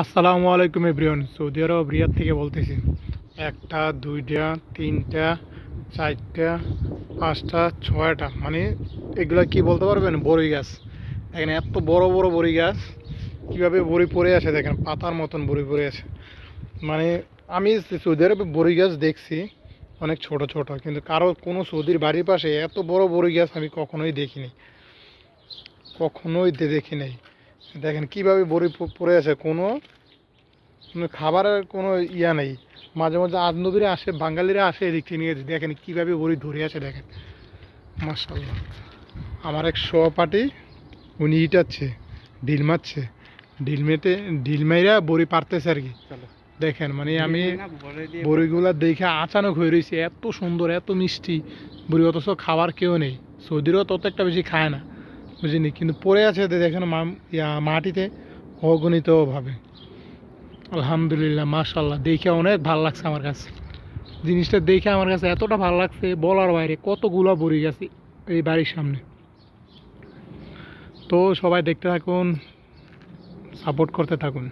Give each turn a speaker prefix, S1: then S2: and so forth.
S1: আসসালামু আলাইকুম everyone. Saudi আরব, রিয়াদ থেকে বলতেছি। একটা, দুইটা, তিনটা, চারটা, পাঁচটা, ছয়টা। মানে এগুলা কি বলতে পারবেন? বড়ি গাছ। দেখেন এত বড় বড় বড়ি গাছ, কীভাবে বড়ি পড়ে আছে দেখেন, পাতার মতন বড়ি পড়ে আছে। মানে আমি সৌদি আরবে বড়ি গাছ দেখছি, অনেক ছোট ছোট, কিন্তু কারও কোনো সৌদির বাড়ির পাশে এত বড় বড়ি গাছ আমি কখনোই দেখিনি। কখনোই দেখি নাই। দেখেন কীভাবে বড়ি পড়ে আছে কোনো খাবারের কোনো ইয়া নেই। মাঝে মাঝে আজনবীরা আসে বাঙালিরা আসে এদিক থেকে নিয়ে দেখেন কীভাবে বড়ি ধরে আছে দেখেন। মার্শাল্লাহ আমার এক সহপাঠী উনি ইটাচ্ছে ডিল মারছে। ডিল মেতে ডিল মাইরা বড়ি পারতেছে আর কি। দেখেন মানে আমি বড়িগুলা দেখে আচানক হয়ে রয়েছে এত সুন্দর এত মিষ্টি। বড়ি অথচ খাবার কেউ নেই। সৌদিরও তত একটা বেশি খায় না। বুঝিনি কিন্তু পড়ে আছে দেখেন মাটিতে অগণিতভাবে। আলহামদুলিল্লাহ মাশাল্লাহ দেখে অনেক ভালো লাগছে আমার কাছে। জিনিসটা দেখে আমার কাছে এতটা ভালো লাগছে, বলার বাইরে কতগুলো বড়ি গেছে এই বাড়ির সামনে। তো সবাই দেখতে থাকুন সাপোর্ট করতে থাকুন।